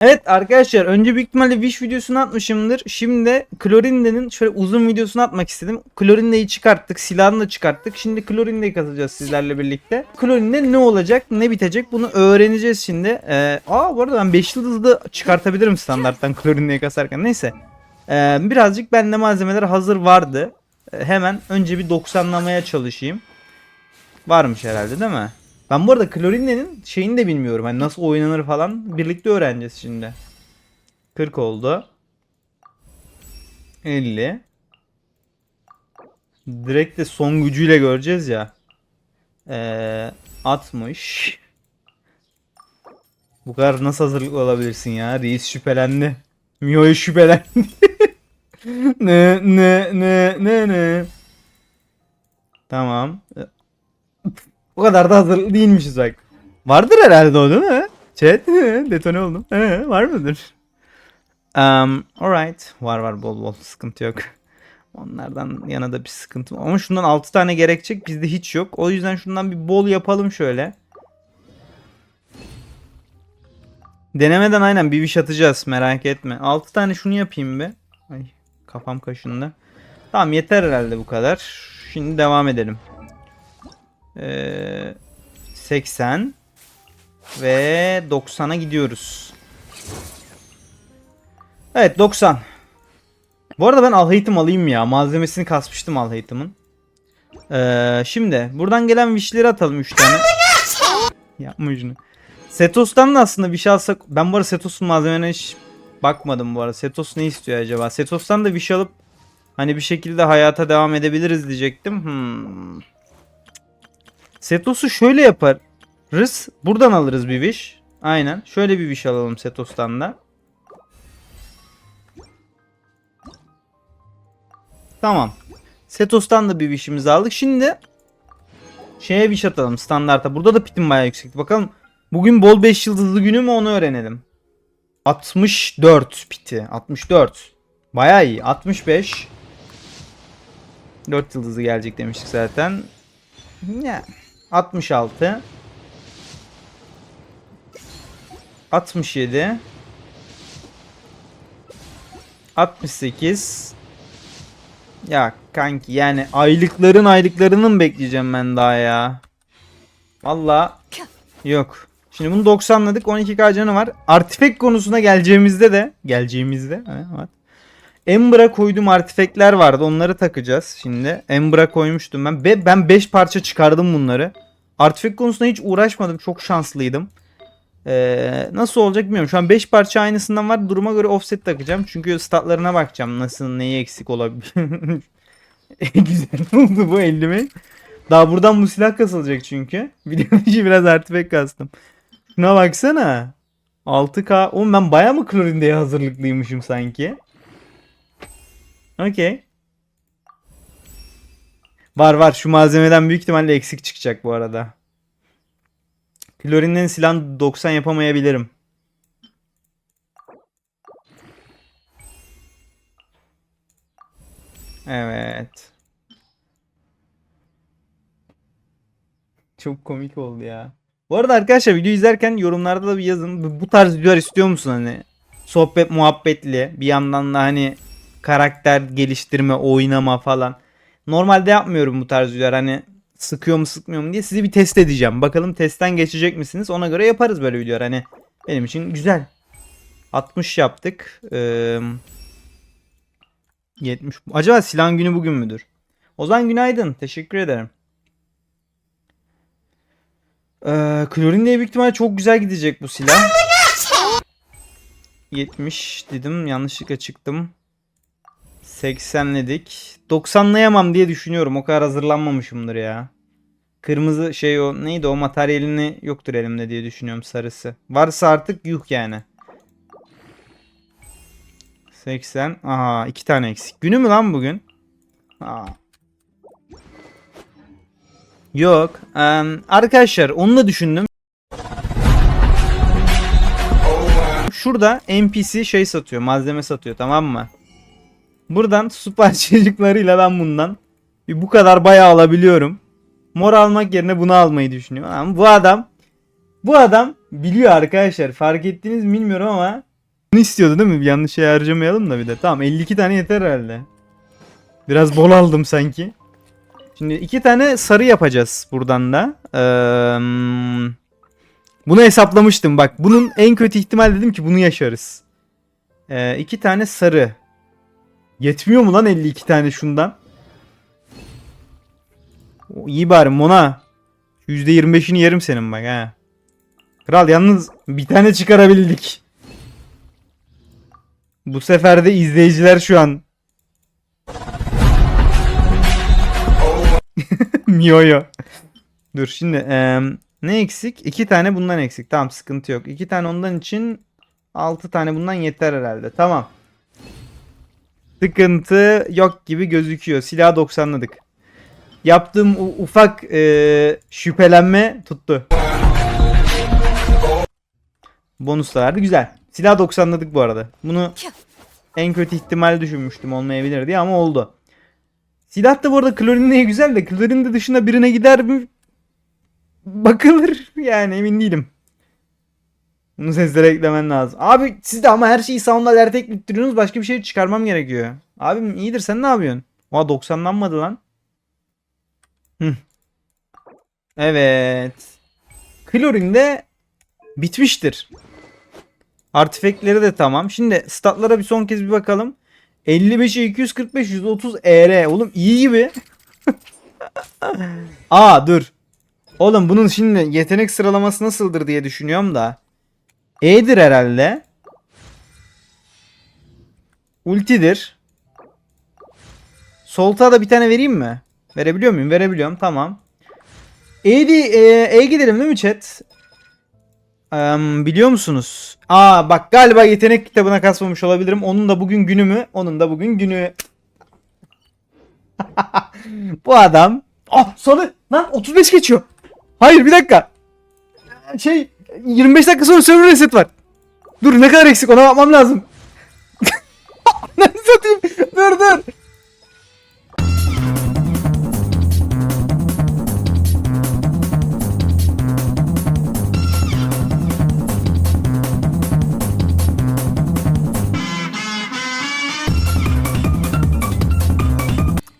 Evet arkadaşlar önce büyük ihtimalle Wish videosunu atmışımdır. Şimdi de Clorinde'nin şöyle uzun videosunu atmak istedim. Clorinde'yi çıkarttık. Silahını da çıkarttık. Şimdi Clorinde'yi kazacağız sizlerle birlikte. Clorinde ne olacak ne bitecek bunu öğreneceğiz şimdi. Ee, aa bu arada ben 5 yıldızlı çıkartabilirim standarttan Clorinde'yi kasarken. Neyse. Ee, birazcık bende malzemeler hazır vardı. Ee, hemen önce bir 90'lamaya çalışayım. Varmış herhalde değil mi? Ben bu arada Clorinde'nin şeyini de bilmiyorum. Hani nasıl oynanır falan. Birlikte öğreneceğiz şimdi. 40 oldu. 50. Direkt de son gücüyle göreceğiz ya. Ee, 60. Bu kadar nasıl hazırlıklı olabilirsin ya? Reis şüphelendi. Mio'yu şüphelendi. ne ne ne ne ne. Tamam. O kadar da hazır değilmişiz bak. Vardır herhalde o değil mi? Chat detone oldum. Ee, var mıdır? Um, alright. Var var bol bol sıkıntı yok. Onlardan yana da bir sıkıntı var. Ama şundan 6 tane gerekecek bizde hiç yok. O yüzden şundan bir bol yapalım şöyle. Denemeden aynen bir wish atacağız merak etme. 6 tane şunu yapayım be. Ay kafam kaşındı. Tamam yeter herhalde bu kadar. Şimdi devam edelim. Ee, 80 ve 90'a gidiyoruz. Evet 90. Bu arada ben alhaytım alayım ya. Malzemesini kasmıştım alhaytımın. Ee, şimdi buradan gelen wishleri atalım 3 tane. Yapma şunu. Setos'tan da aslında bir şey alsak. Ben bu arada Setos'un malzemelerine hiç bakmadım bu arada. Setos ne istiyor acaba? Setos'tan da wish alıp hani bir şekilde hayata devam edebiliriz diyecektim. Hmm. Setos'u şöyle yaparız. Buradan alırız bir wish. Aynen. Şöyle bir wish alalım Setos'tan da. Tamam. Setos'tan da bir wish'imizi aldık. Şimdi şeye wish atalım standarta. Burada da pitim bayağı yüksekti. Bakalım bugün bol 5 yıldızlı günü mü onu öğrenelim. 64 piti. 64. Bayağı iyi. 65. 4 yıldızı gelecek demiştik zaten. Ya. 66 67 68 Ya kanki yani aylıkların aylıklarını mı bekleyeceğim ben daha ya? Valla yok. Şimdi bunu 90'ladık 12k canı var. Artifek konusuna geleceğimizde de geleceğimizde evet. Ember'a koyduğum artifekler vardı. Onları takacağız şimdi. Ember'a koymuştum ben. Ve ben 5 parça çıkardım bunları. Artifek konusunda hiç uğraşmadım. Çok şanslıydım. Ee, nasıl olacak bilmiyorum. Şu an 5 parça aynısından var. Duruma göre offset takacağım. Çünkü statlarına bakacağım. Nasıl neyi eksik olabilir. Güzel oldu bu elime. Daha buradan bu silah kasılacak çünkü. Video dışı biraz artifek kastım. Şuna baksana. 6K. Oğlum ben baya mı klorindeye hazırlıklıymışım sanki? Okey. Var var şu malzemeden büyük ihtimalle eksik çıkacak bu arada. Klorinden silah 90 yapamayabilirim. Evet. Çok komik oldu ya. Bu arada arkadaşlar video izlerken yorumlarda da bir yazın. Bu tarz videolar istiyor musun hani? Sohbet muhabbetli. Bir yandan da hani karakter geliştirme, oynama falan. Normalde yapmıyorum bu tarz videolar. Hani sıkıyor mu sıkmıyor mu diye sizi bir test edeceğim. Bakalım testten geçecek misiniz? Ona göre yaparız böyle videolar. Hani benim için güzel. 60 yaptık. Ee, 70. Acaba silah günü bugün müdür? Ozan günaydın. Teşekkür ederim. Ee, klorin diye büyük ihtimalle çok güzel gidecek bu silah. 70 dedim. Yanlışlıkla çıktım. 80'ledik. 90'layamam diye düşünüyorum. O kadar hazırlanmamışımdır ya. Kırmızı şey o neydi o materyalini yoktur elimde diye düşünüyorum sarısı. Varsa artık yuh yani. 80. Aha iki tane eksik. Günü mü lan bugün? Aa. Yok. Ee, arkadaşlar onu da düşündüm. Şurada NPC şey satıyor. Malzeme satıyor tamam mı? Buradan su parçacıklarıyla ben bundan bir bu kadar bayağı alabiliyorum. Mor almak yerine bunu almayı düşünüyorum. Ama bu adam bu adam biliyor arkadaşlar. Fark ettiniz mi bilmiyorum ama Bunu istiyordu değil mi? Yanlış şey harcamayalım da bir de. Tamam 52 tane yeter herhalde. Biraz bol aldım sanki. Şimdi iki tane sarı yapacağız buradan da. Eee, bunu hesaplamıştım bak. Bunun en kötü ihtimal dedim ki bunu yaşarız. Ee, iki tane sarı. Yetmiyor mu lan 52 tane şundan? O, iyi bari Mona. %25'ini yerim senin bak ha. Kral yalnız bir tane çıkarabildik. Bu sefer de izleyiciler şu an. Miyoyo. Dur şimdi eee, ne eksik? İki tane bundan eksik. Tamam sıkıntı yok. İki tane ondan için altı tane bundan yeter herhalde. Tamam. Sıkıntı yok gibi gözüküyor. Silahı 90'ladık. Yaptığım ufak eee, şüphelenme tuttu. Bonus da verdi. Güzel. Silah 90'ladık bu arada. Bunu en kötü ihtimal düşünmüştüm olmayabilir diye ama oldu. Silah da bu arada klorinliğe güzel de klorin dışında birine gider mi? Bakılır yani emin değilim. Bunu seslere eklemen lazım. Abi siz de ama her şeyi sound alert eklittiriyorsunuz başka bir şey çıkarmam gerekiyor. Abim iyidir sen ne yapıyorsun? Oha 90'lanmadı lan. Hı. Evet. Klorin de bitmiştir. Artifekleri de tamam. Şimdi statlara bir son kez bir bakalım. 55'e 245 130 ER. Oğlum iyi gibi. Aa dur. Oğlum bunun şimdi yetenek sıralaması nasıldır diye düşünüyorum da. E'dir herhalde. Ultidir. Solta da bir tane vereyim mi? Verebiliyor muyum? Verebiliyorum. Tamam. E'di, e, gidelim değil mi chat? Em, biliyor musunuz? Aa bak galiba yetenek kitabına kasmamış olabilirim. Onun da bugün günü mü? Onun da bugün günü. Bu adam. Ah salı. Lan 35 geçiyor. Hayır bir dakika. Şey 25 dakika sonra server reset var. Dur ne kadar eksik ona bakmam lazım. ne satayım? Dur dur.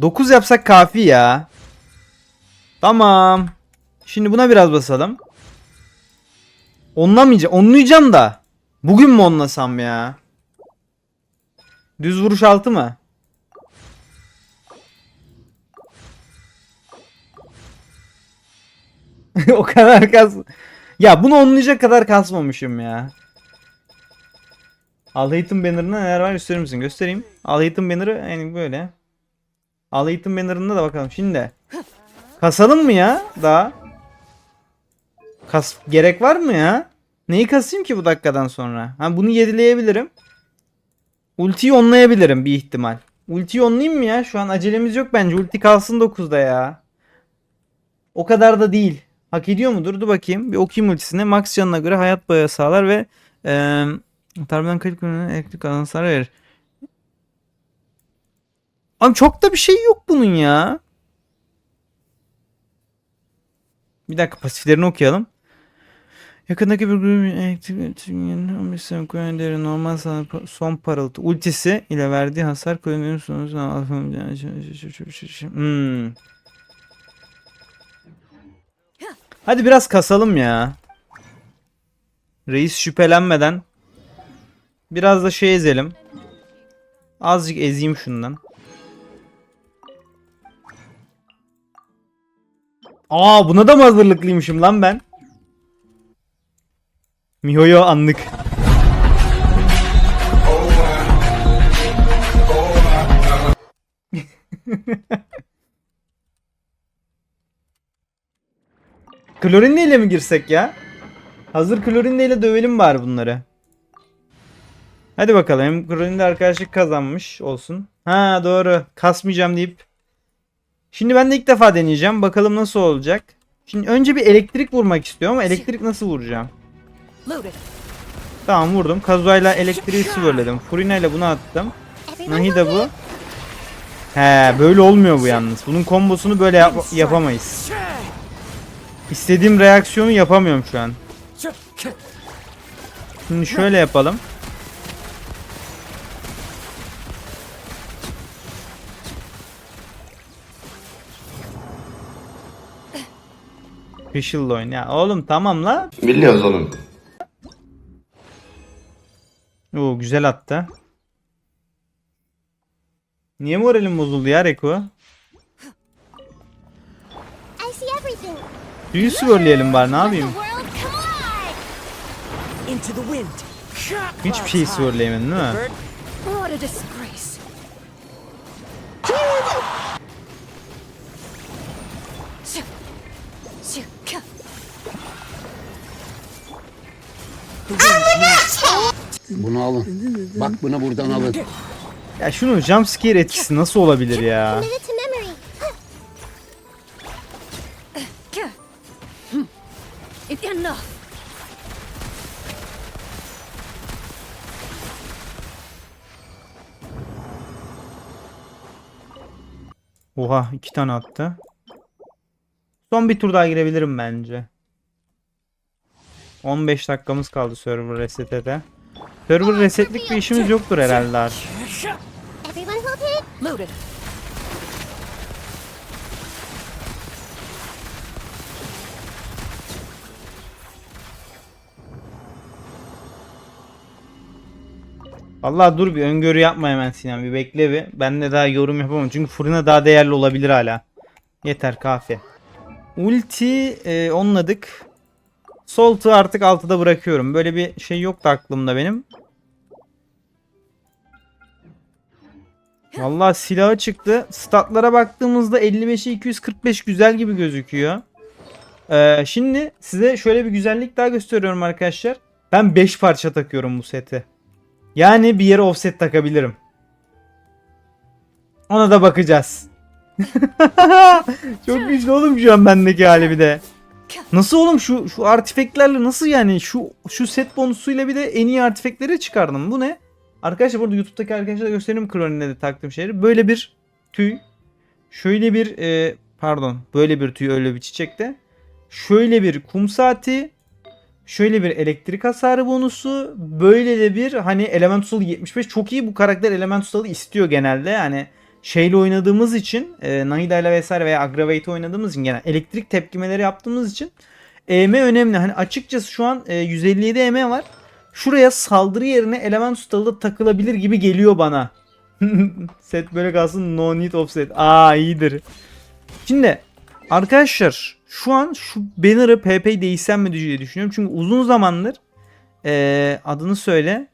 Dokuz yapsak kafi ya. Tamam. Şimdi buna biraz basalım. Onlamayacağım. Onlayacağım da. Bugün mü onlasam ya? Düz vuruş altı mı? o kadar kas. Ya bunu onlayacak kadar kasmamışım ya. Al Hayton banner'ına neler var gösterir misin? Göstereyim. Al Hayton banner'ı yani böyle. Al Hayton banner'ında da bakalım. Şimdi. Kasalım mı ya daha? Kas gerek var mı ya? Neyi kasayım ki bu dakikadan sonra? Ha bunu yedileyebilirim. Ultiyi onlayabilirim bir ihtimal. Ultiyi onlayayım mı ya? Şu an acelemiz yok bence. Ulti kalsın 9'da ya. O kadar da değil. Hak ediyor mudur? Dur bakayım. Bir okuyayım ultisine. Max canına göre hayat boyu sağlar ve eee Tarbiyadan kayıp kullanımına elektrik alan hasar verir. Abi çok da bir şey yok bunun ya. Bir dakika pasiflerini okuyalım. Yakındaki bir grubun elektrik 15 sene koyan değeri normal son parıltı ultisi ile verdiği hasar kullanımının sonucu hmm. Hadi biraz kasalım ya. Reis şüphelenmeden biraz da şey ezelim. Azıcık ezeyim şundan. Aa buna da mı hazırlıklıymışım lan ben? Mihoyo anlık. Klorinle mi girsek ya? Hazır klorinle dövelim bari bunları. Hadi bakalım. Hem klorinle arkadaşlık kazanmış olsun. Ha doğru. Kasmayacağım deyip. Şimdi ben de ilk defa deneyeceğim. Bakalım nasıl olacak. Şimdi önce bir elektrik vurmak istiyorum ama elektrik nasıl vuracağım? Tamam vurdum. Kazuayla elektriği sıvırladım. Furina ile bunu attım. Nahi de bu. He böyle olmuyor bu yalnız. Bunun kombosunu böyle yap yapamayız. İstediğim reaksiyonu yapamıyorum şu an. Şimdi şöyle yapalım. Official oyun ya. Oğlum tamam la. Biliyoruz oğlum. Oo güzel attı. Niye moralim bozuldu ya Reko? I see everything. Büyü swirleyelim bari ne yapayım? Hiçbir şey swirleyemedin değil mi? What a disgrace. Bunu alın. Bak bunu buradan alın. Ya şunun jumpscare etkisi nasıl olabilir ya? Oha iki tane attı. Son bir tur daha girebilirim bence. 15 dakikamız kaldı server resete de. Server resetlik bir işimiz yoktur herhalde. Vallahi dur bir öngörü yapma hemen Sinan bir bekle bir. Ben de daha yorum yapamam çünkü fırına daha değerli olabilir hala. Yeter kafi. Ulti e, onladık. Soltu artık altıda bırakıyorum. Böyle bir şey yoktu aklımda benim. Vallahi silahı çıktı. Statlara baktığımızda 55'e 245 güzel gibi gözüküyor. Ee, şimdi size şöyle bir güzellik daha gösteriyorum arkadaşlar. Ben 5 parça takıyorum bu seti. Yani bir yere offset takabilirim. Ona da bakacağız. Çok güçlü oğlum şu an bendeki hali bir de. Nasıl oğlum şu şu artifeklerle nasıl yani şu şu set bonusuyla bir de en iyi artifekleri çıkardım. Bu ne? Arkadaşlar burada YouTube'daki arkadaşlara göstereyim Kronin'de de taktığım şeyleri. Böyle bir tüy. Şöyle bir e, pardon böyle bir tüy öyle bir çiçekte. Şöyle bir kum saati. Şöyle bir elektrik hasarı bonusu. Böyle de bir hani Elemental 75 çok iyi bu karakter Elemental'ı istiyor genelde. Yani şeyle oynadığımız için e, Nahida ile vesaire veya Aggravate oynadığımız için genel elektrik tepkimeleri yaptığımız için EM önemli. Hani açıkçası şu an e, 157 EM var. Şuraya saldırı yerine element ustalığı takılabilir gibi geliyor bana. set böyle kalsın no need of set. Aa iyidir. Şimdi arkadaşlar şu an şu banner'ı PP değişsem mi diye düşünüyorum. Çünkü uzun zamandır eee, adını söyle.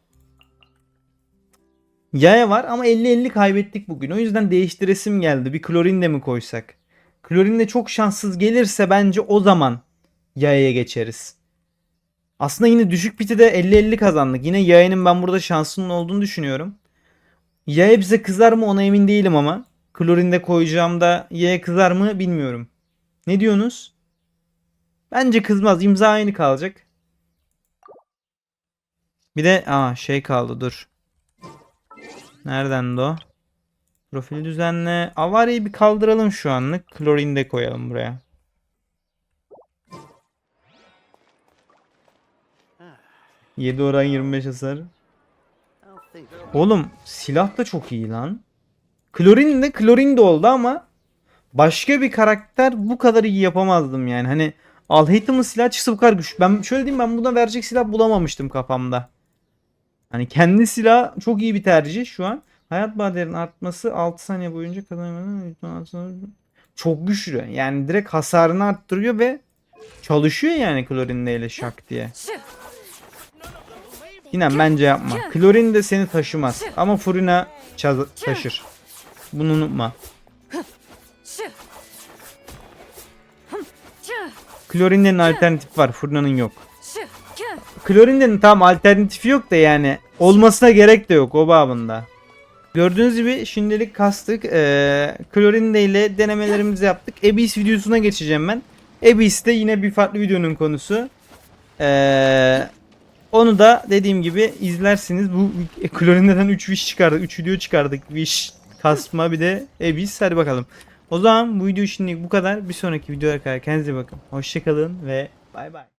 Yaya var ama 50-50 kaybettik bugün. O yüzden değiştiresim geldi. Bir klorin de mi koysak? Klorin de çok şanssız gelirse bence o zaman yayaya geçeriz. Aslında yine düşük biti de 50-50 kazandık. Yine yayının ben burada şansının olduğunu düşünüyorum. Yaya bize kızar mı ona emin değilim ama. Klorinde koyacağımda yaya kızar mı bilmiyorum. Ne diyorsunuz? Bence kızmaz. İmza aynı kalacak. Bir de aa şey kaldı dur. Nereden de o? Profil düzenle. Avariyi bir kaldıralım şu anlık. Klorini de koyalım buraya. Yedi oran 25 hasar. Oğlum silah da çok iyi lan. Klorin de klorin de oldu ama başka bir karakter bu kadar iyi yapamazdım yani. Hani Alhaitham'ın silah çıksa bu kadar güçlü. Ben şöyle diyeyim ben buna verecek silah bulamamıştım kafamda. Hani kendi silah çok iyi bir tercih şu an. Hayat baderin artması 6 saniye boyunca kazanamadan çok güçlü. Yani direkt hasarını arttırıyor ve çalışıyor yani klorinle ile şak diye. İnan bence yapma. Klorin de seni taşımaz. Ama Furina taşır. Bunu unutma. Klorinlerin alternatif var. Furina'nın yok. Klorinlerin tam alternatifi yok da yani olmasına gerek de yok o babında. Gördüğünüz gibi şimdilik kastık. Ee, Klorinde ile denemelerimizi yaptık. Abyss videosuna geçeceğim ben. Abyss de yine bir farklı videonun konusu. Ee, onu da dediğim gibi izlersiniz. Bu Klorinde'den 3 wish çıkardık. 3 video çıkardık. Wish kasma bir de Abyss. Hadi bakalım. O zaman bu video şimdilik bu kadar. Bir sonraki videoya kadar kendinize bakın. Hoşçakalın ve bay bay.